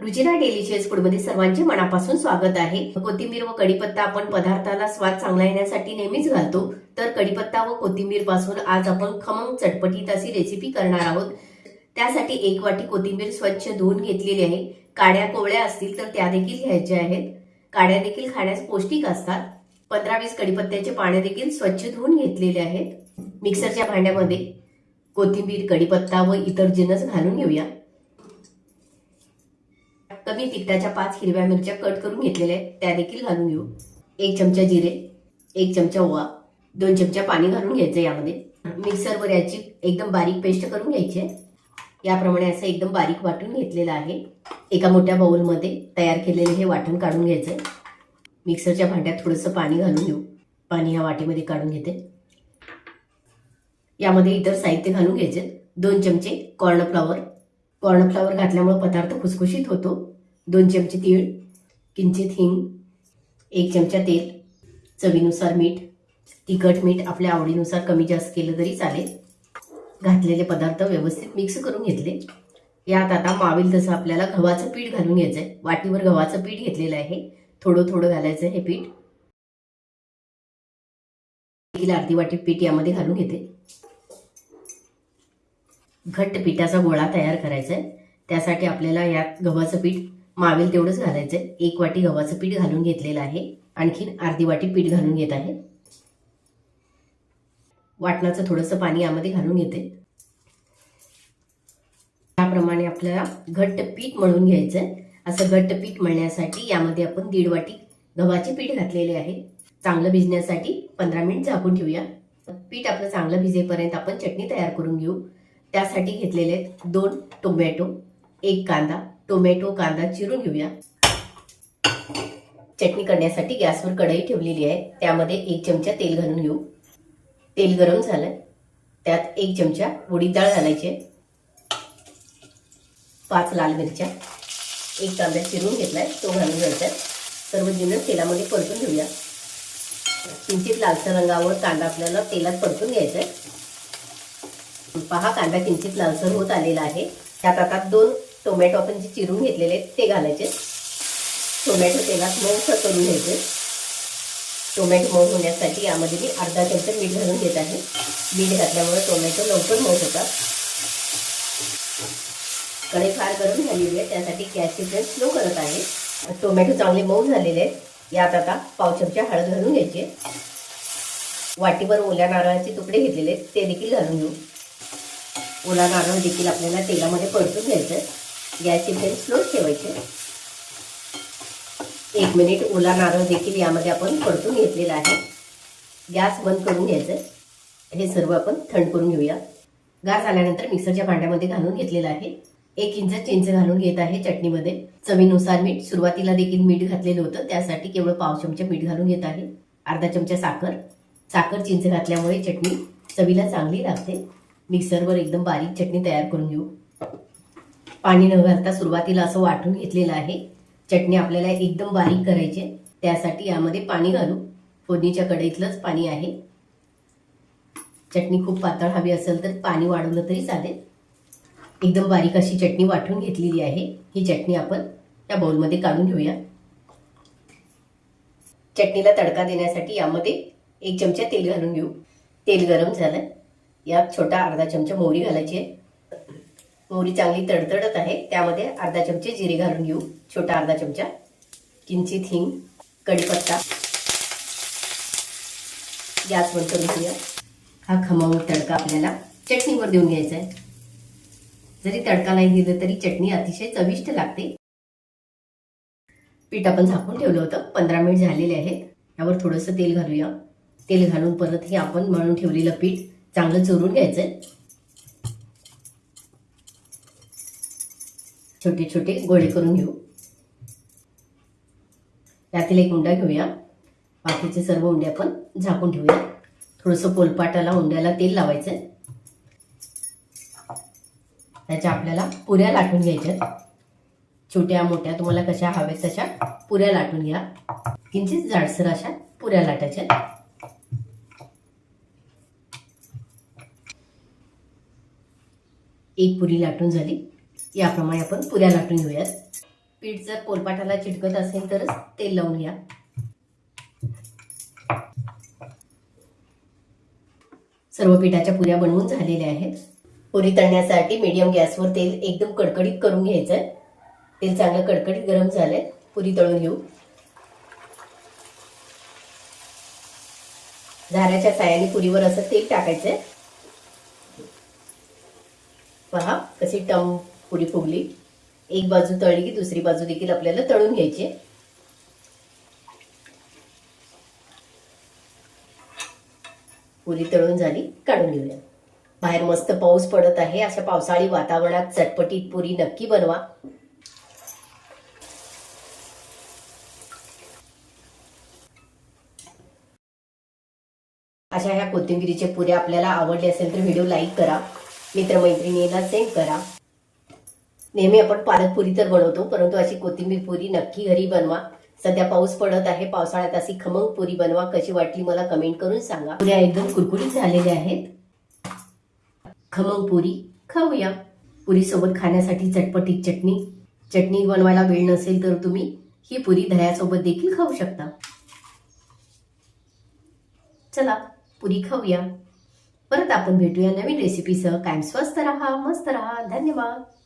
Ruchira delicious फूडमध्ये सर्वांचे मनापासून स्वागत आहे. कोथिंबीर व कढीपत्ता आपण पदार्थाला स्वाद चांगला येण्यासाठी नेहमीच घालतो. तर कढीपत्ता व कोथिंबीरपासून आज आपण खमंग चटपटीत अशी रेसिपी करणार आहोत. त्यासाठी एक वाटी कोथिंबीर स्वच्छ धुवून घेतलेली आहे. काड्या कोवळ्या असतील तर त्या देखील घ्यायच्या आहेत. काड्या देखील खाण्यास पौष्टिक असतात. पंधरा वीस कढीपत्त्याचे पाने देखील स्वच्छ धुवून घेतलेले आहेत. मिक्सरच्या भांड्यामध्ये कोथिंबीर कढीपत्ता व इतर जिनस घालून घेऊया. कमी तिखटाच्या पाच हिरव्या मिरच्या कट करून घेतलेल्या आहेत. त्या देखील घालून घेऊ. एक चमचा जिरे एक चमचा ओवा दोन चमचा पाणी घालून घ्यायचं यामध्ये. मिक्सरवर याची एकदम बारीक पेस्ट करून घ्यायची आहे. याप्रमाणे असं एकदम बारीक वाटून घेतलेलं आहे. एका मोठ्या बाऊलमध्ये तयार केलेले हे वाटण काढून घ्यायचं मिक्सरच्या भांड्यात थोडंसं पाणी घालून घेऊ. पाणी ह्या वाटीमध्ये काढून घेते. यामध्ये इतर साहित्य घालून घ्यायचे. दोन चमचे कॉर्नफ्लॉवर कॉर्नफ्लॉवर घातल्यामुळे पदार्थ खुसखुशीत होतो. दोन चमचे तीळ किंचित हिंग एक चमचा तेल चवीनुसार मीठ तिखट मीठ आपल्या आवडीनुसार कमी जास्त केलं तरी चालेल. घातलेले पदार्थ व्यवस्थित मिक्स करून घेतले. यात आता मावेल तसं आपल्याला गव्हाचं पीठ घालून घ्यायचं आहे वाटीवर गव्हाचं पीठ घेतलेलं आहे. थोडं थोडं घालायचं हे पीठ. अर्धी वाटी पीठ यामध्ये घालून घेते. घट्ट पिठाचा गोळा तयार करायचा आहे. त्यासाठी आपल्याला यात गव्हाचं पीठ मावेल तेवढंच घालायचं आहे. एक वाटी गव्हाचं पीठ घालून घेतलेलं आहे. आणखीन अर्धी वाटी पीठ घालून घेत आहे. वाटणाचं थोडंसं पाणी यामध्ये घालून घेते. त्याप्रमाणे आपल्याला घट्ट पीठ मळून घ्यायचं आहे. असं घट्ट पीठ मळण्यासाठी यामध्ये आपण दीड वाटी गव्हाचे पीठ घातलेले आहे. चांगलं भिजण्यासाठी पंधरा मिनिट झाकून ठेवूया. पीठ आपलं चांगलं भिजेपर्यंत आपण चटणी तयार करून घेऊ. त्यासाठी घेतलेले आहेत दोन टोमॅटो एक कांदा. टोमॅटो कांदा चिरून घेऊया. चटणी करण्यासाठी गॅसवर कढई ठेवलेली आहे. त्यामध्ये एक चमचा तेल घालून घेऊ. तेल गरम झालं त्यात एक चमचा उडीद डाळ घालायचे पाच लाल मिरच्या. एक कांदा चिरून घेतलाय. तो घालून घ्यायचा सर्व जिन्नस तेलामध्ये परतून घेऊया. किंचित लालसर रंगावर कांदा आपल्याला तेलात परतून घ्यायचा आहे. पहा कांदा किंचित लालसर होत आलेला आहे. त्यात आता दोन टोमॅटो आपण जे चिरून घेतलेले आहेत ते घालायचे टोमॅटो तेलात मऊसर करून घ्यायचे टोमॅटो मऊ होण्यासाठी यामध्ये मी अर्धा चमचा मीठ घालून घेत आहे. मीठ घातल्यामुळे टोमॅटो लवकर मऊ होतात. कडे फार गरम झालेली आहे त्यासाठी गॅसची फ्लेम स्लो करत आहे. टोमॅटो चांगले मऊ झालेले आहेत. यात आता पाव चमचा हळद घालून घ्यायची वाटीवर ओल्या नारळाचे तुकडे घेतलेले आहेत ते देखील घालून घेऊ. ओला नारळ देखील आपल्याला तेलामध्ये परतून घ्यायचं गॅसची फ्लेम स्लो ठेवायचे. एक मिनिट ओला नारळ देखील यामध्ये आपण परतून घेतलेला आहे. गॅस बंद करून घ्यायचं हे सर्व आपण थंड करून घेऊया. गार झाल्यानंतर मिक्सरच्या भांड्यामध्ये घालून घेतलेलं आहे. एक इंच चिंच घालून घेत आहे चटणीमध्ये. चवीनुसार मीठ. सुरुवातीला देखील मीठ घातलेलं होतं. त्यासाठी केवळ पाव चमचा मीठ घालून घेत आहे. अर्धा चमचा साखर. साखर चिंच घातल्यामुळे चटणी चवीला चांगली लागते. मिक्सरवर एकदम बारीक चटणी तयार करून घेऊ. पाणी न घालता सुरुवातीला असं वाटून घेतलेलं आहे. चटणी आपल्याला एकदम बारीक करायची आहे. त्यासाठी यामध्ये पाणी घालू. फोडणीच्या कढईतलंच पाणी आहे. चटणी खूप पातळ हवी असेल तर पाणी वाढवलं तरी चालेल. एकदम बारीक अशी चटणी वाटून घेतलेली आहे. ही चटणी आपण या बाउलमध्ये काढून घेऊया. चटणीला तडका देण्यासाठी यामध्ये एक चमचा तेल घालून घेऊ. तेल गरम झालं यात छोटा अर्धा चमचा मोहरी घालायची आहे. मोहरी चांगली तडतडत आहे त्यामध्ये अर्धा चमचे जिरे घालून घेऊ. छोटा अर्धा चमचा किंचित हिंग कढीपत्ता. गॅस बंद करून घेऊया. हा खमंग तडका आपल्याला चटणीवर देऊन घ्यायचा आहे. जरी तडका नाही दिलं तरी चटणी अतिशय चविष्ट लागते. पीठ आपण झाकून ठेवलं होतं. पंधरा मिनिट झालेले आहेत. यावर थोडंसं तेल घालूया. तेल घालून परत हे आपण मळून ठेवलेलं पीठ चांगलं चोरून घ्यायचंय. छोटे छोटे गोळे करून घेऊ. त्यातील एक उंडा घेऊया. बाकीचे सर्व उंडे आपण झाकून ठेवूया. थोडंसं पोलपाटाला उंड्याला तेल लावायचं त्याच्या आपल्याला पुऱ्या लाटून घ्यायच्या छोट्या मोठ्या तुम्हाला कशा हव्यात तशा पुऱ्या लाटून घ्या. किंचित जाडसर अशा पुऱ्या लाटायच्या एक पुरी लाटून झाली. याप्रमाणे आपण पुऱ्या लाटून घेऊयात. पीठ जर पोलपाटाला चिटकत असेल तरच तेल लावून घ्या. सर्व पिठाच्या पुऱ्या बनवून झालेल्या आहेत. पुरी तळण्यासाठी मीडियम गॅसवर तेल एकदम कडकडीत करून घ्यायचं आहे तेल चांगलं कडकडीत गरम झालंय. पुरी तळून घेऊ. झाऱ्याच्या सायाने पुरीवर असं तेल टाकायचंय. पहा कशी टम पुरी फुगली. एक बाजू तळली की दुसरी बाजू देखील आपल्याला तळून घ्यायची पुरी तळून झाली काढून घेऊया. बाहेर मस्त पाऊस पडत आहे अशा पावसाळी वातावरणात चटपटीत पुरी नक्की बनवा. अशा ह्या कोथिंबिरीच्या पुऱ्या आपल्याला आवडले असेल तर व्हिडिओ लाईक करा. मित्रमैत्रिणीला सेंड करा. नेहमी आपण पालकपुरी तर बनवतो परंतु अशी कोथिंबीर पुरी नक्की घरी बनवा. सध्या पाऊस पडत आहे पावसाळ्यात अशी खमंग पुरी बनवा. कशी वाटली मला कमेंट करून सांगा. पुऱ्या एकदम कुरकुरीत झालेल्या आहेत. खमंग पुरी खाऊया. पुरीसोबत खाण्यासाठी चटपटीत चटणी. चटणी बनवायला वेळ नसेल तर तुम्ही ही पुरी दह्यासोबत देखील खाऊ शकता. चला पुरी खाऊया. परत आपण भेटूया नवीन रेसिपीसह कायम स्वस्त राहा मस्त राहा. धन्यवाद.